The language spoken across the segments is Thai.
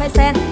ไปแสน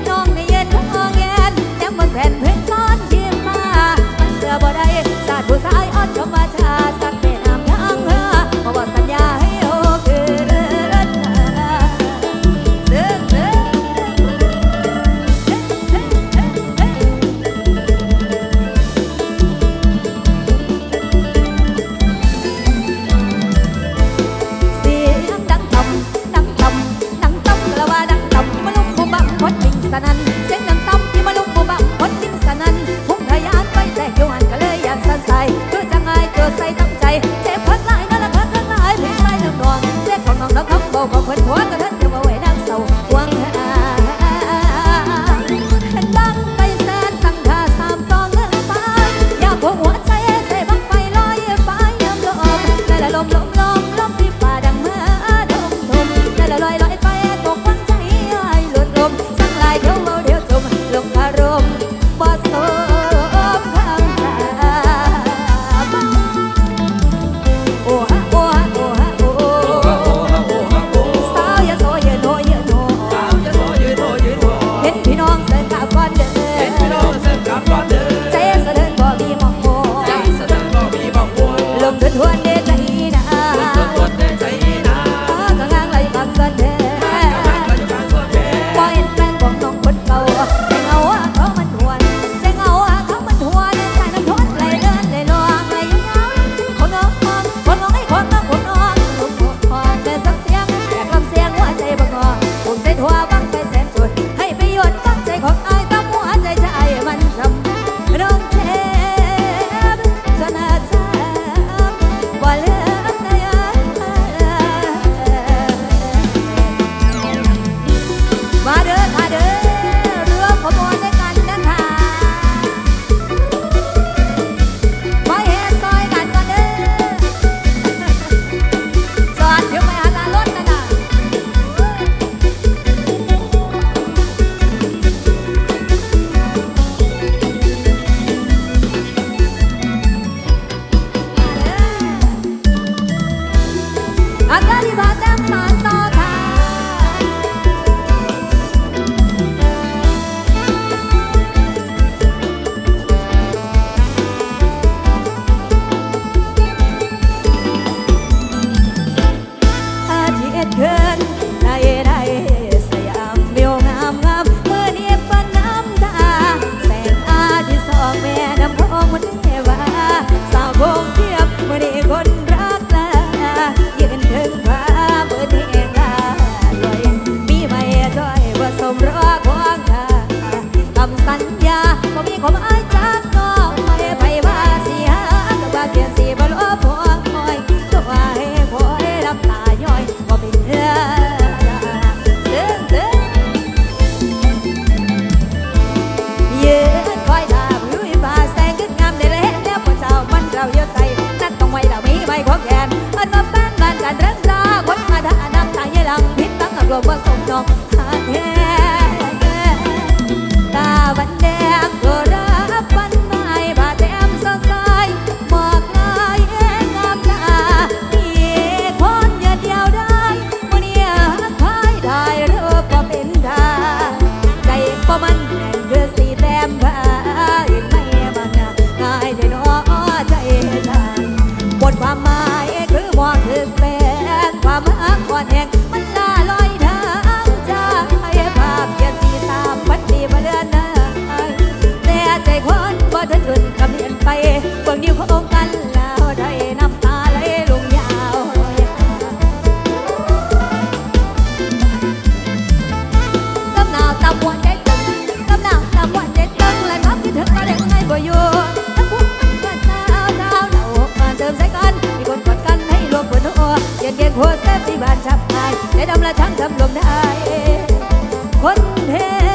บ่สมดอกค่ะ บ้านทับไายและดำละทั้งทำลงได้ คนเท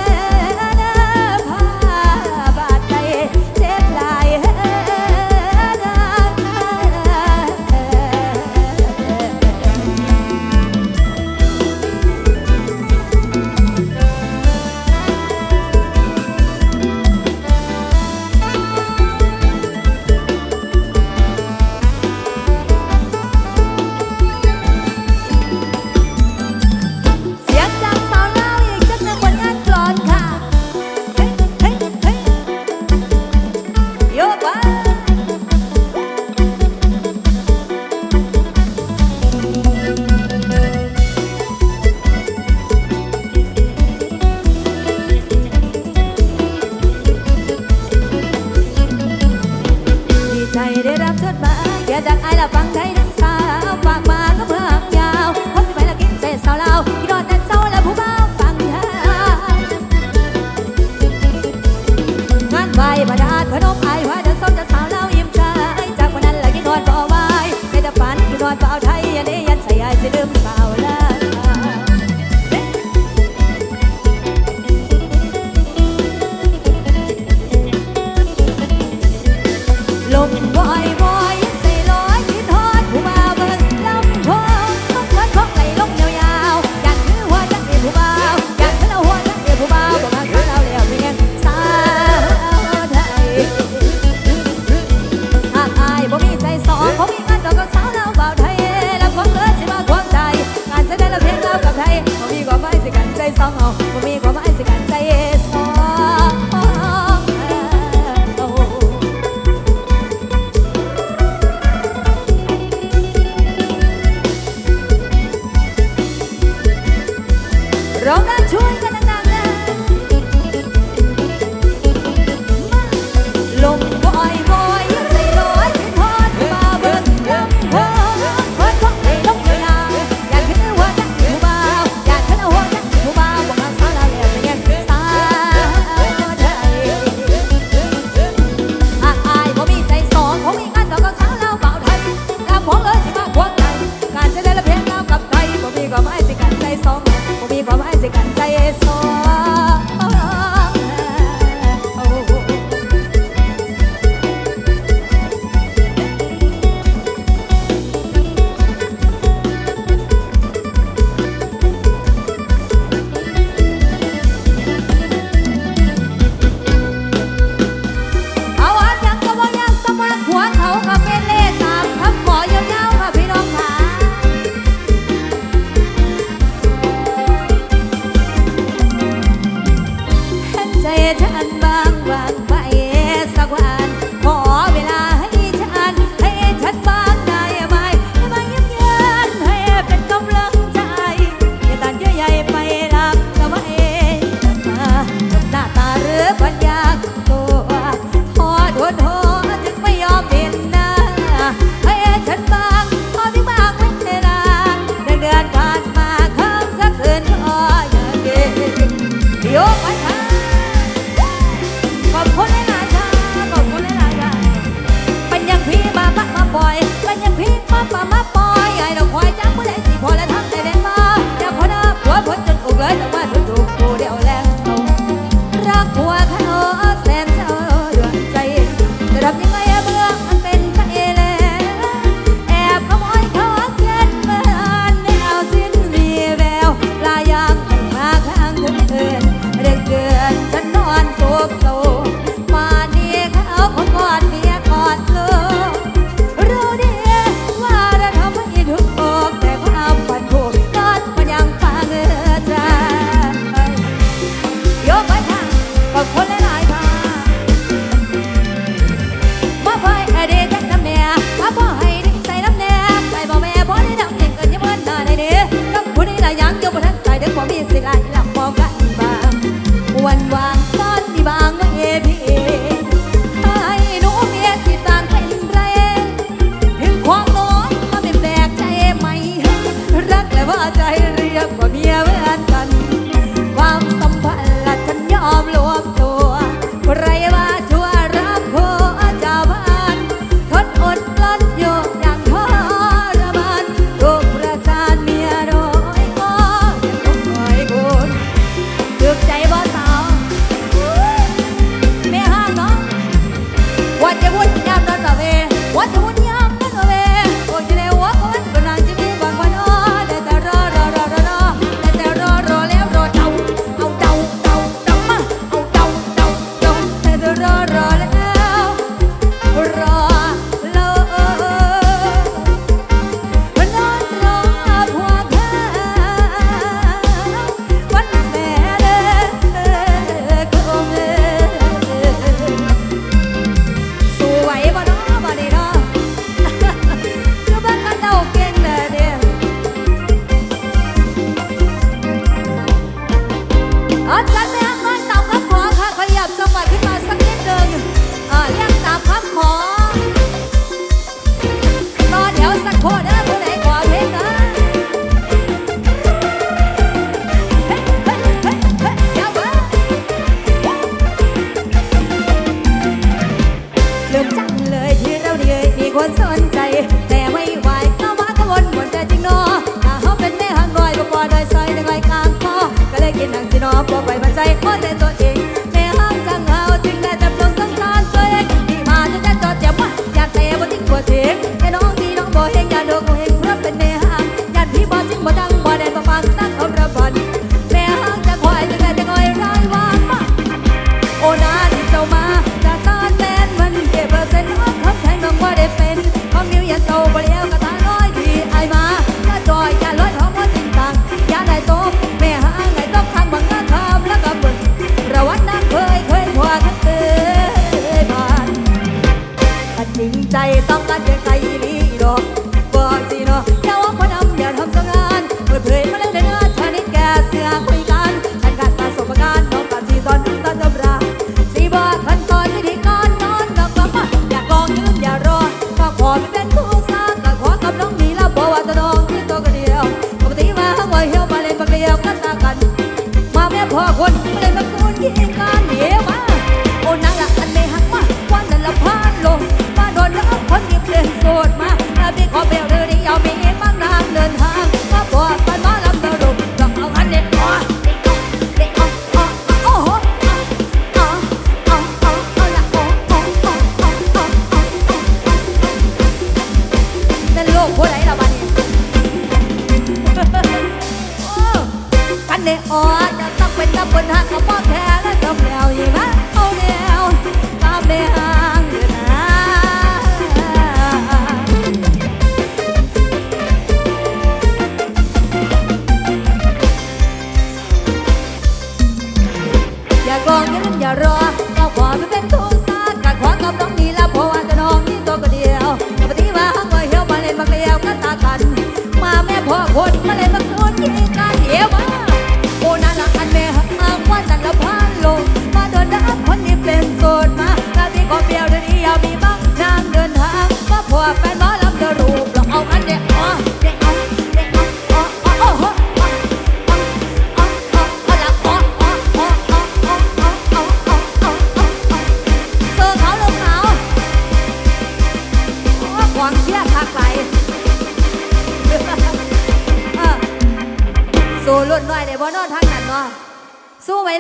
clock one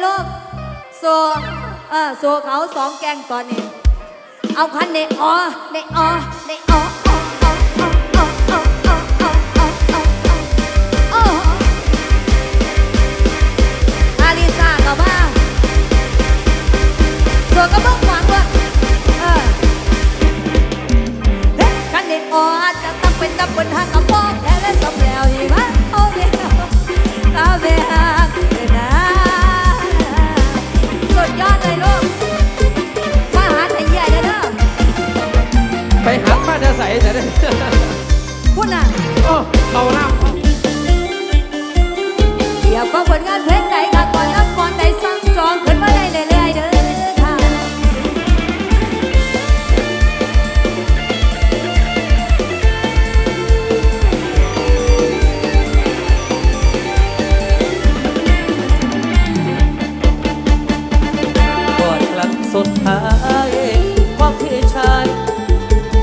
ลงโซเออโซเขาสองแกงตอนนี้ เอาคันเนออเนออเนออ สุดท้ายความที่ชาย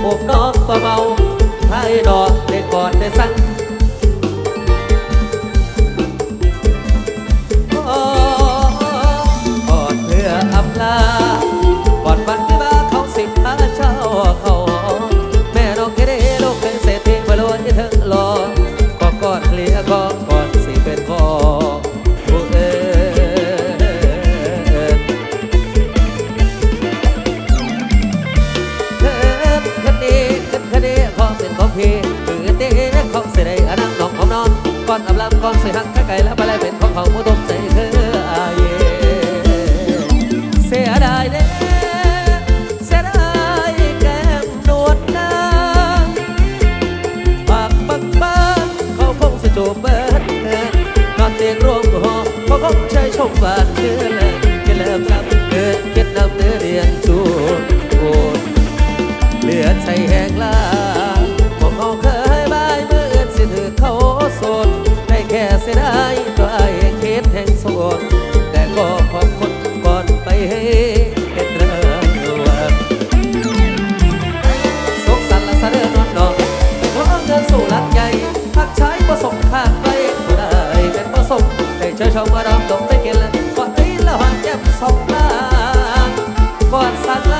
ผมดอกเบาๆให้ดอกได้กอดได้สั่ง ก็งพี่คือเต้เของเสด็จอนังน้องของนอนก่อนอับลำก่อนใส่หัก เจอชมว่าร้องตรงไปเกลกอดตีละหอนเจ็บสองลากอดสักลา